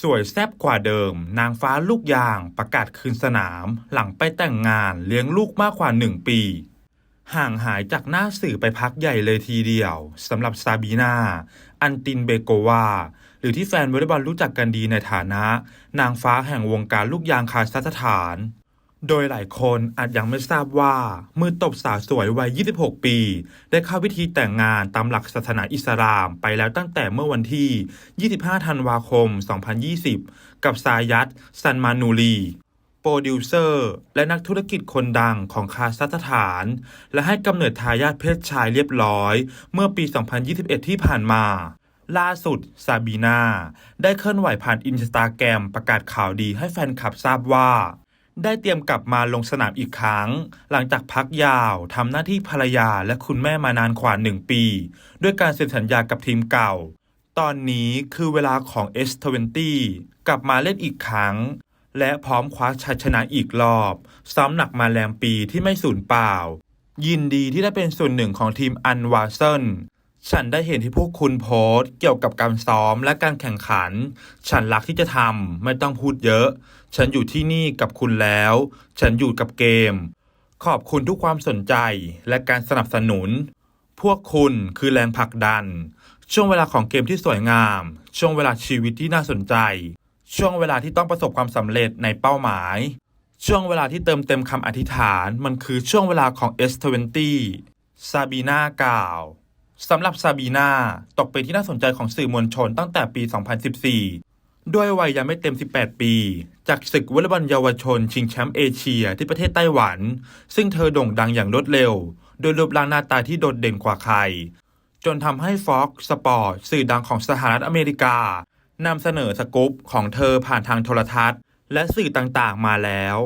สวยแซ่บกว่าเดิม นางฟ้าลูกยางประกาศคืนสนาม หลังไปแต่งงานเลี้ยงลูกมากกว่าหนึ่งปี ห่างหายจากหน้าสื่อไปพักใหญ่เลยทีเดียวสำหรับซาบีนาอันตินเบโกวา หรือที่แฟนวอลเลย์บอลรู้จักกันดีในฐานะ นางฟ้าแห่งวงการลูกยางคาซัคสถาน โดยหลายคนอาจยังไม่ทราบว่า มือตบสาวสวยวัย 26 ปี ได้เข้าพิธีแต่งงานตามหลักศาสนาอิสลามไปแล้วตั้งแต่เมื่อวันที่ 25 ธันวาคม 2020 กับซายัตซันมานูรีโปรดิวเซอร์ และนักธุรกิจคนดังของคาซัคสถาน และให้กำเนิดทายาทเพศชายเรียบร้อย เมื่อปี 2021 ที่ผ่านมาล่าสุด ซาบีนาได้เคลื่อนไหวผ่านอินสตาแกรมประกาศข่าวดีให้แฟนคลับทราบว่า ได้เตรียมกลับมาลงสนามอีกครั้ง หลังจากพักยาวทำหน้าที่ภรรยาและคุณแม่มานานกว่าหนึ่งปี ด้วยการเซ็นสัญญากับทีมเก่า ตอนนี้คือเวลาของ S20 กลับมาเล่นอีกครั้ง และพร้อมคว้าชัยชนะอีกรอบ ซ้ำหนักมาแรมปีที่ไม่สูญเปล่า ยินดีที่ได้เป็นส่วนหนึ่งของทีมอันวาเซน ฉันได้เห็นที่พวกคุณโพสต์เกี่ยวกับการซ้อมและการแข่งขัน ฉันรักที่จะทำไม่ต้องพูดเยอะ ฉันอยู่ที่นี่กับคุณแล้ว ฉันอยู่กับเกม ขอบคุณทุกความสนใจและการสนับสนุน พวกคุณคือแรงผลักดัน ช่วงเวลาของเกมที่สวยงาม ช่วงเวลาชีวิตที่น่าสนใจ ช่วงเวลาที่ต้องประสบความสำเร็จในเป้าหมาย ช่วงเวลาที่เติมเต็มคำอธิษฐาน มันคือช่วงเวลาของ S20 ซาบีนากล่าว สำหรับซาบีนาตกเป็นที่น่าสนใจของสื่อมวลชนตั้งแต่ปี 2014 ด้วยวัยยังไม่เต็ม 18 ปี จากศึกวอลเลย์บอลเยาวชน ชิงแชมป์เอเชียที่ประเทศไต้หวัน ซึ่งเธอโด่งดังอย่างรวดเร็ว โดยรูปร่างหน้าตาที่โดดเด่นกว่าใคร จนทำให้ Fox Sport สื่อดังของสหรัฐอเมริกานำเสนอสกู๊ปของเธอผ่านทางโทรทัศน์ และสื่อต่างๆมาแล้ว